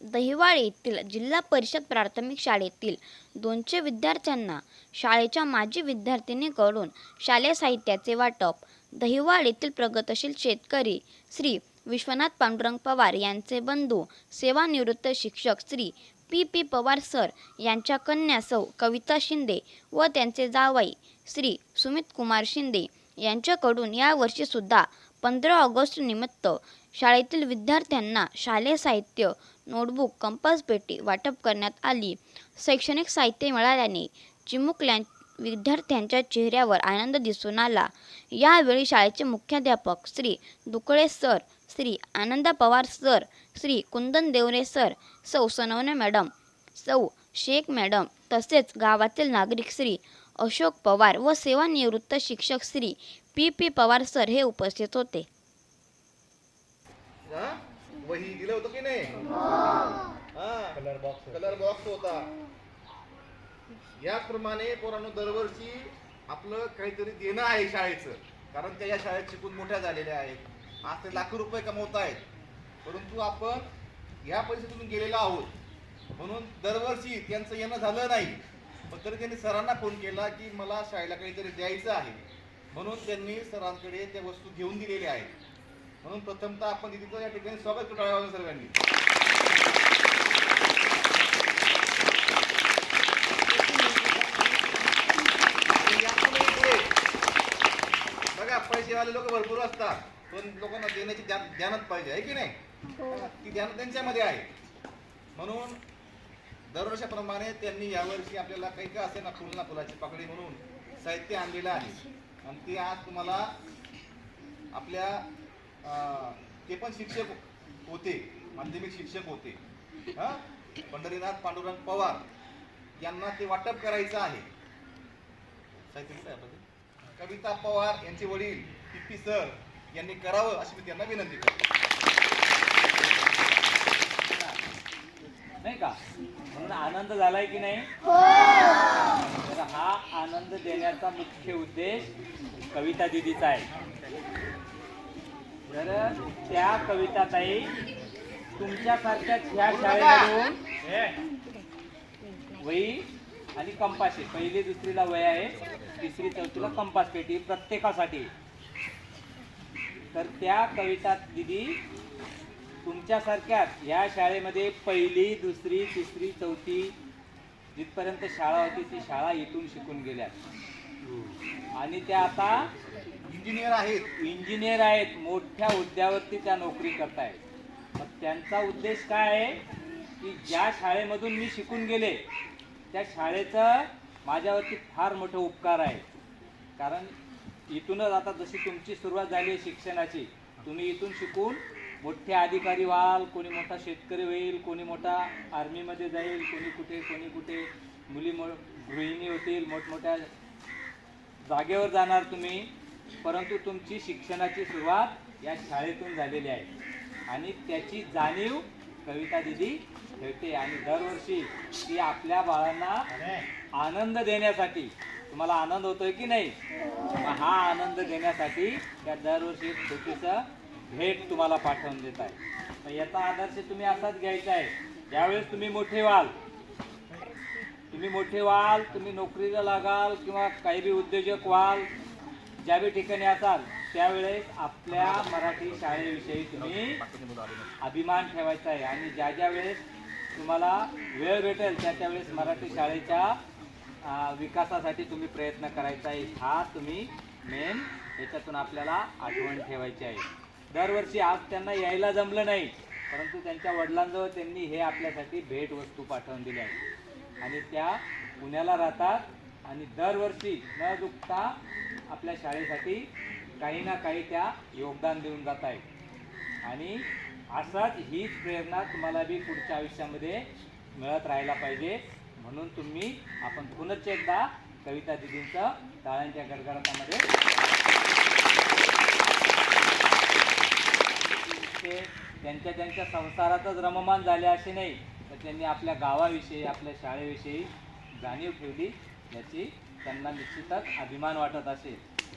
दहिवाळे येथील जिल्हा परिषद प्राथमिक शाळेतील दोनशे विद्यार्थ्यांना शाळेच्या माजी विद्यार्थिनीकडून शालेय साहित्याचे वाटप. दहिवाळ येथील प्रगतशील शेतकरी श्री विश्वनाथ पांडुरंग पवार यांचे बंधू सेवानिवृत्त शिक्षक Shri P P Pawar sir यांच्या कन्या सौ कविता शिंदे व त्यांचे जावई श्री सुमित कुमार शिंदे यांच्याकडून यावर्षीसुद्धा पंधरा ऑगस्ट निमित्त शाळेतील विद्यार्थ्यांना शालेय साहित्य नोटबुक कंपास पेटी वाटप करण्यात आली. शैक्षणिक साहित्य मिळाल्याने चिमुकल्या विद्यार्थ्यांच्या चेहऱ्यावर आनंद दिसून आला. यावेळी शाळेचे मुख्याध्यापक Shri Dukale sir Shri Ananda Pawar sir Shri Kundan Devare sir सौ सनवणे मॅडम सौ शेख मॅडम तसेच गावातील नागरिक श्री अशोक पवार व सेवानिवृत्त शिक्षक Shri P P Pawar sir हे उपस्थित होते. हा? वही दिलं होतं की नाही? हा. कलर बॉक्स कलर बॉक्स होता. याप्रमाणे पोरांनो दरवर्षी आपलं काहीतरी देणं आहे शाळेचं. कारण त्या या शाळेत शिकून मोठ्या झालेल्या आहेत. आज ते लाखो रुपये कमवत आहेत. परंतु आपण ह्या परिस्थितीतून गेलेलो आहोत. म्हणून दरवर्षी त्यांचं येणं झालं नाही. पण तरी त्यांनी सरांना फोन केला की मला शाळेला काहीतरी द्यायचं आहे. म्हणून त्यांनी सरांकडे त्या वस्तू घेऊन दिलेल्या आहेत. म्हणून प्रथमतः आपण तिथं या ठिकाणी स्वागत करू टाळ्या सर्वांनी बघा पैसेवाले लोक भरपूर असतात पण लोकांना देण्याची ध्यान ध्यानच पाहिजे आहे की नाही? ती ध्यान त्यांच्यामध्ये आहे. म्हणून दरवर्षाप्रमाणे त्यांनी यावर्षी आपल्याला काही का असे ना फुल ना फुलाची पाकळी म्हणून साहित्य आणलेलं आहे. आणि ते आज तुम्हाला आपल्या अं, ते पण शिक्षक होते माध्यमिक शिक्षक होते. हा? पंढरीनाथ पांडुरंग पवार यांना ते वाटप करायचं आहे? कविता पवार यांचे वडील पी पी सर यांनी करावं अशी मी त्यांना विनंती करतो. नाही का? म्हणून आनंद झालाय की नाही? तर हा आनंद देण्याचा मुख्य उद्देश कविता दिदीचा आहे. तर त्या कविता ताई तुमच्यासारख्याच ह्या शाळेमधून वही आणि कंपास आहे. पहिली दुसरीला वय आहे. तिसरी चौथीला कंपास पेटी प्रत्येकासाठी. तर त्या कविता दिदी तुमच्यासारख्याच या शाळेमध्ये पहिली दुसरी तिसरी चौथी जिथपर्यंत शाळा होती ती शाळा इथून शिकून गेल्यात. आणि त्या आता इंजिनियर आहेत. इंजिनियर आहेत. मोठ्या हुद्द्यावरती त्या नोकरी करतायत. मग त्यांचा उद्देश काय आहे? की ज्या शाळेमधून मी शिकून गेले त्या शाळेचं माझ्यावरती फार मोठं उपकार आहे. कारण इथूनच आता जशी तुमची सुरुवात झाली आहे शिक्षणाची तुम्ही इथून शिकून मोठे अधिकारी व्हाल कोणी मोठा शेतकरी होईल कोणी मोठा आर्मीमध्ये जाईल कोणी कुठे कोणी कुठे. मुली मो गृहिणी होतील मोठमोठ्या जागेवर जाणार तुम्ही. परंतु तुमची शिक्षणाची सुरुवात या शाळेतून झालेली आहे. आणि त्याची जाणीव कविता दिदी ठेवते आणि दरवर्षी ती आपल्या बाळांना आनंद देण्यासाठी तुम्हाला आनंद होतोय की नाही? मग हा आनंद देण्यासाठी त्या दरवर्षी छोटीसं भेट तुम्हाला पाठवून देत आहे. तर याचा आदर्श तुम्ही असाच घ्यायचा आहे. ज्यावेळेस तुम्ही मोठे व्हाल तुम्ही मोठे व्हाल तुम्ही नोकरीला लागाल किंवा काही बी उद्योजक व्हाल ज्या बी ठिकाणी असाल त्यावेळेस आपल्या मराठी शाळेविषयी तुम्ही अभिमान ठेवायचा आहे. आणि ज्या ज्या वेळेस तुम्हाला वेळ भेटेल त्या त्यावेळेस मराठी शाळेच्या विकासासाठी तुम्ही प्रयत्न करायचा आहे. हा तुम्ही मेन याच्यातून आपल्याला आठवण ठेवायची आहे. दरवर्षी आज त्यांना यायला जमलं नाही परंतु त्यांच्या वडिलांजवळ त्यांनी हे आपल्यासाठी भेट वस्तू पाठवून दिली आहे आणि त्या पुण्याला राहतात आणि दरवर्षी न दुखता आपल्या शाळेसाठी काही ना काही त्या योगदान देऊन जात आहेत. आणि असाच हीच प्रेरणा तुम्हाला बी पुढच्या आयुष्यामध्ये मिळत राहायला पाहिजे. म्हणून तुम्ही आपण पुनश्च एकदा कविता दिदींचं टाळ्यांच्या गडगडाटामध्ये ते त्यांच्या त्यांच्या संसारातच रममान झाले असे नाही. तर त्यांनी आपल्या गावाविषयी आपल्या शाळेविषयी जाणीव ठेवली याची त्यांना निश्चितच अभिमान वाटत असेल.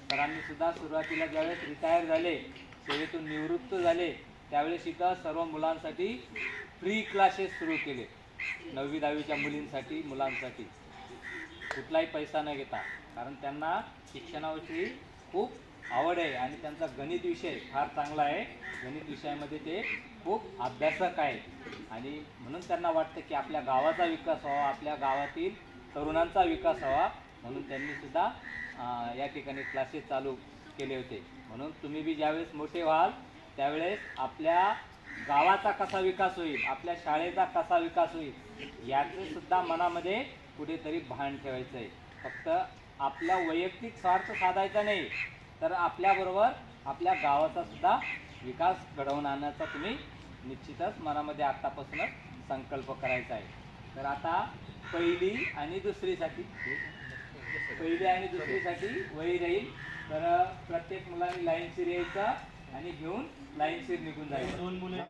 सरांनी सुद्धा सुरुवातीला ज्यावेळेस रिटायर झाले सेवेतून निवृत्त झाले त्यावेळेस सुद्धा सर्व मुलांसाठी फ्री क्लासेस सुरू केले. नववी दहावीच्या मुलींसाठी मुलांसाठी. कुठलाही पैसा न घेता. कारण त्यांना शिक्षणाविषयी खूप आवड आहे आणि त्यांचा गणित विषय फार चांगला आहे. गणित विषयामध्ये ते खूप अभ्यासक आहेत. आणि म्हणून त्यांना वाटतं की आपल्या गावाचा विकास व्हावा आपल्या गावातील तरुणांचा विकास व्हावा म्हणून त्यांनी सुद्धा या ठिकाणी क्लासेस चालू केले होते. म्हणून तुम्ही बी ज्यावेळेस मोठे व्हाल त्यावेळेस आपल्या गावाचा कसा विकास होईल आपल्या शाळेचा कसा विकास होईल याचं सुद्धा मनामध्ये कुठेतरी भान ठेवायचं आहे फक्त आपला वैयक्तिक स्वार्थ साधायचा नाही तर आपल्याबरोबर आपल्या गावाचा सुद्धा विकास घडवून आणण्याचा तुम्ही निश्चितच मनामध्ये आत्तापासूनच संकल्प करायचा आहे. तर आता पहिली आणि दुसरीसाठी. पहिली आणि दुसरीसाठी वही राहील. तर प्रत्येक मुलांनी लाईनशीर यायचं आणि घेऊन लाईनशीर निघून जायचं.